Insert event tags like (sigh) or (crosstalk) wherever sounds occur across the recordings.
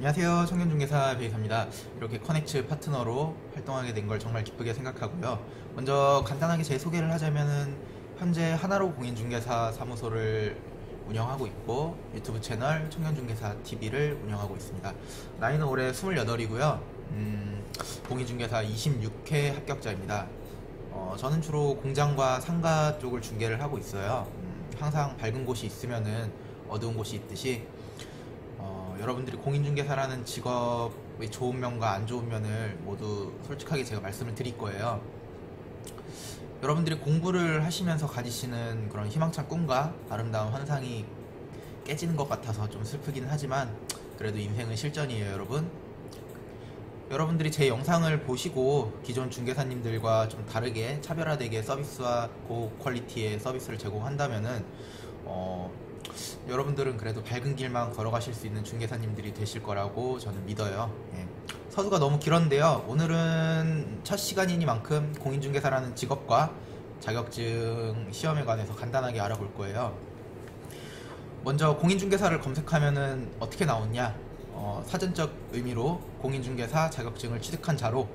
안녕하세요. 청년중개사 베이사입니다. 이렇게 커넥츠 파트너로 활동하게 된 걸 정말 기쁘게 생각하고요. 먼저 간단하게 제 소개를 하자면은 현재 하나로 공인중개사 사무소를 운영하고 있고 유튜브 채널 청년중개사 TV를 운영하고 있습니다. 나이는 올해 28이고요. 음, 공인중개사 26회 합격자입니다. 어, 저는 주로 공장과 상가 쪽을 중개를 하고 있어요. 음, 항상 밝은 곳이 있으면은 어두운 곳이 있듯이 어, 여러분들이 공인중개사라는 직업의 좋은 면과 안 좋은 면을 모두 솔직하게 제가 말씀을 드릴 거예요. 여러분들이 공부를 하시면서 가지시는 그런 희망찬 꿈과 아름다운 환상이 깨지는 것 같아서 좀 슬프긴 하지만 그래도 인생은 실전이에요, 여러분. 여러분들이 제 영상을 보시고 기존 중개사님들과 좀 다르게 차별화되게 서비스와 고퀄리티의 서비스를 제공한다면은 어, 여러분들은 그래도 밝은 길만 걸어가실 수 있는 중개사님들이 되실 거라고 저는 믿어요. 예. 서두가 너무 길었는데요. 오늘은 첫 시간이니만큼 공인중개사라는 직업과 자격증 시험에 관해서 간단하게 알아볼 거예요. 먼저 공인중개사를 검색하면은 어떻게 나오냐? 어, 사전적 의미로 공인중개사 자격증을 취득한 자로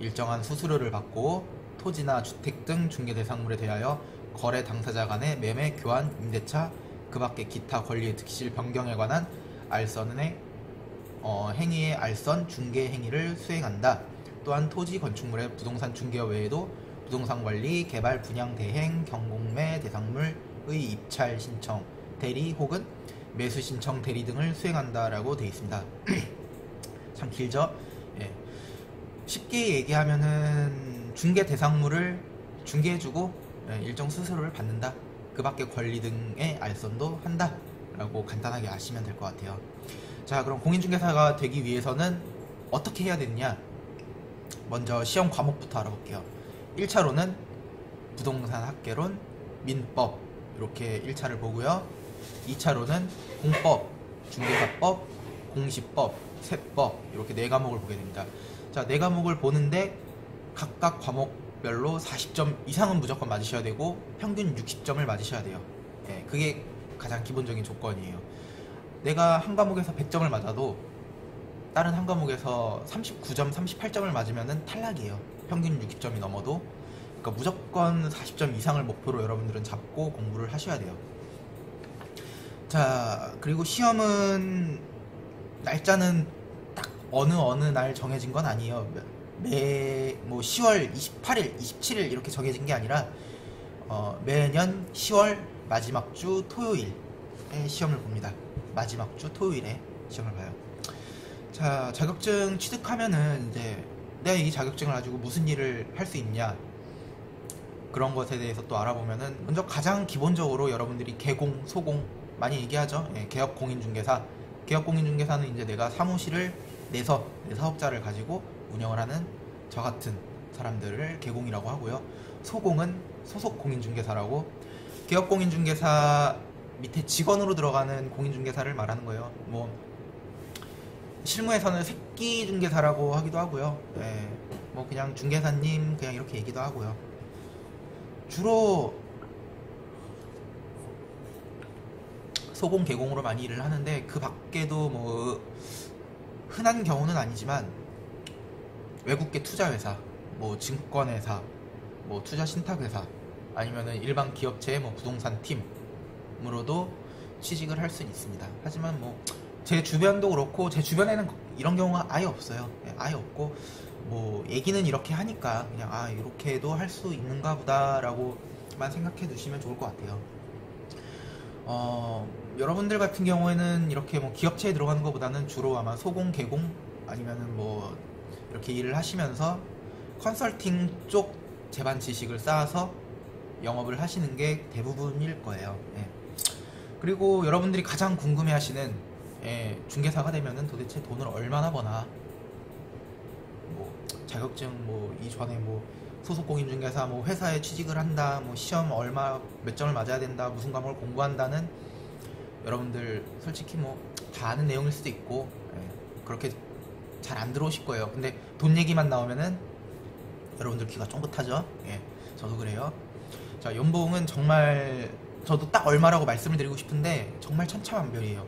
일정한 수수료를 받고 토지나 주택 등 중개 대상물에 대하여 거래 당사자 간의 매매, 교환, 임대차, 그 밖의 기타 권리의 득실 변경에 관한 알선의 어, 행위의 알선 중개 행위를 수행한다. 또한 토지 건축물의 부동산 중개업 외에도 부동산 관리, 개발, 분양, 대행, 경공매 대상물의 입찰 신청, 대리 혹은 매수 신청, 대리 등을 수행한다라고 되어 있습니다. (clears throat) 참 길죠? 예. 쉽게 얘기하면은 중개 대상물을 중개해주고 예, 일정 수수료를 받는다. 그 밖의 권리 등의 알선도 한다. 라고 간단하게 아시면 될 것 같아요. 자, 그럼 공인중개사가 되기 위해서는 어떻게 해야 되느냐? 먼저 시험 과목부터 알아볼게요. 1차로는 부동산 학개론, 민법 이렇게 1차를 보고요. 2차로는 공법, 중개사법, 공시법, 세법 이렇게 네 과목을 보게 됩니다. 자, 네 과목을 보는데 각각 과목 별로 40점 이상은 무조건 맞으셔야 되고 평균 60점을 맞으셔야 돼요. 예, 그게 가장 기본적인 조건이에요. 내가 한 과목에서 100점을 맞아도 다른 한 과목에서 39점, 38점을 맞으면 탈락이에요. 평균 60점이 넘어도. 그러니까 무조건 40점 이상을 목표로 여러분들은 잡고 공부를 하셔야 돼요. 자, 그리고 시험은 날짜는 딱 어느 어느 날 정해진 건 아니에요. 매, 뭐 10월 28일, 27일 이렇게 정해진 게 아니라 어, 매년 10월 마지막 주 토요일에 시험을 봅니다. 마지막 주 토요일에 시험을 봐요. 자, 자격증 취득하면은 이제 내가 이 자격증을 가지고 무슨 일을 할 수 있냐 그런 것에 대해서 또 알아보면은 먼저 가장 기본적으로 여러분들이 개공, 소공 많이 얘기하죠. 예, 개업 공인중개사. 개업 공인중개사는 이제 내가 사무실을 내서 내 사업자를 가지고 운영을 하는 저 같은 사람들을 개공이라고 하고요. 소공은 소속 공인중개사라고 개업 공인중개사 밑에 직원으로 들어가는 공인중개사를 말하는 거예요. 뭐 실무에서는 새끼 중개사라고 하기도 하고요. 예, 뭐 그냥 중개사님 그냥 이렇게 얘기도 하고요. 주로 소공 개공으로 많이 일을 하는데 그 밖에도 뭐 흔한 경우는 아니지만 외국계 투자회사, 뭐 증권회사, 뭐 투자 신탁회사 아니면은 일반 기업체의 뭐 부동산 팀으로도 취직을 할 수 있습니다. 하지만 뭐 제 주변도 그렇고 제 주변에는 이런 경우가 아예 없어요. 예, 아예 없고 뭐 얘기는 이렇게 하니까 그냥 아 이렇게도 할 수 있는가 보다라고만 생각해 두시면 좋을 것 같아요. 어, 여러분들 같은 경우에는 이렇게 뭐 기업체에 들어가는 것보다는 주로 아마 소공, 개공 아니면은 뭐 이렇게 일을 하시면서 컨설팅 쪽 재반 지식을 쌓아서 영업을 하시는 게 대부분일 거예요. 예. 그리고 여러분들이 가장 궁금해하시는 예, 중개사가 되면은 도대체 돈을 얼마나 버나 뭐 자격증 뭐 이전에 뭐 소속 공인중개사 뭐 회사에 취직을 한다 뭐 시험 얼마 몇 점을 맞아야 된다 무슨 과목을 공부한다는 여러분들 솔직히 뭐 다 아는 내용일 수도 있고 예, 그렇게 잘 안 들어오실 거예요. 근데 돈 얘기만 나오면은 여러분들 귀가 쫑긋하죠? 예 저도 그래요. 자 연봉은 정말 저도 딱 얼마라고 말씀을 드리고 싶은데 정말 천차만별이에요.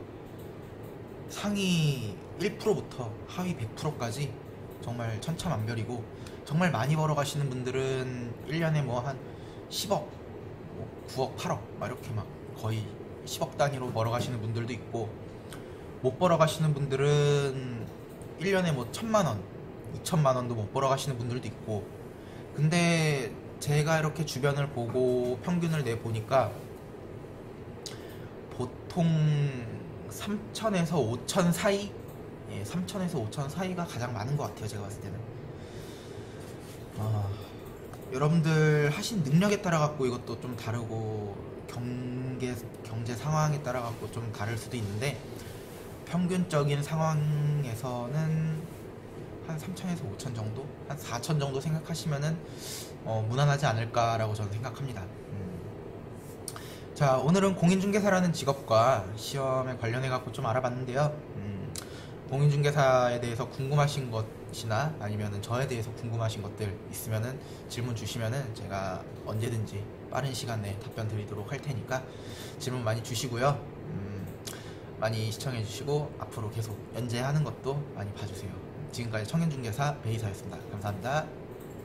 상위 1%부터 하위 100%까지 정말 천차만별이고 정말 많이 벌어가시는 분들은 1년에 뭐 한 10억, 뭐 9억, 8억 막 이렇게 막 거의 10억 단위로 벌어가시는 분들도 있고 못 벌어가시는 분들은 1년에 뭐 천만 원, 2천만 원도 못 벌어 가시는 분들도 있고. 근데 제가 이렇게 주변을 보고 평균을 내 보니까 보통 3천에서 5천 사이? 예, 3천에서 5천 사이가 가장 많은 것 같아요 제가 봤을 때는. 아, 여러분들 하신 능력에 따라 갖고 이것도 좀 다르고 경계, 경제 상황에 따라 갖고 좀 다를 수도 있는데 평균적인 상황에서는 한 3천에서 5천 정도? 한 4천 정도 생각하시면은 어, 무난하지 않을까라고 저는 생각합니다. 음. 자 오늘은 공인중개사라는 직업과 시험에 관련해 갖고 좀 알아봤는데요. 음, 공인중개사에 대해서 궁금하신 것이나 아니면은 저에 대해서 궁금하신 것들 있으면은 질문 주시면은 제가 언제든지 빠른 시간 내에 답변 드리도록 할 테니까 질문 많이 주시고요. 음, 많이 시청해 주시고 앞으로 계속 연재하는 것도 많이 봐주세요. 지금까지 청년중개사 베이사였습니다. 감사합니다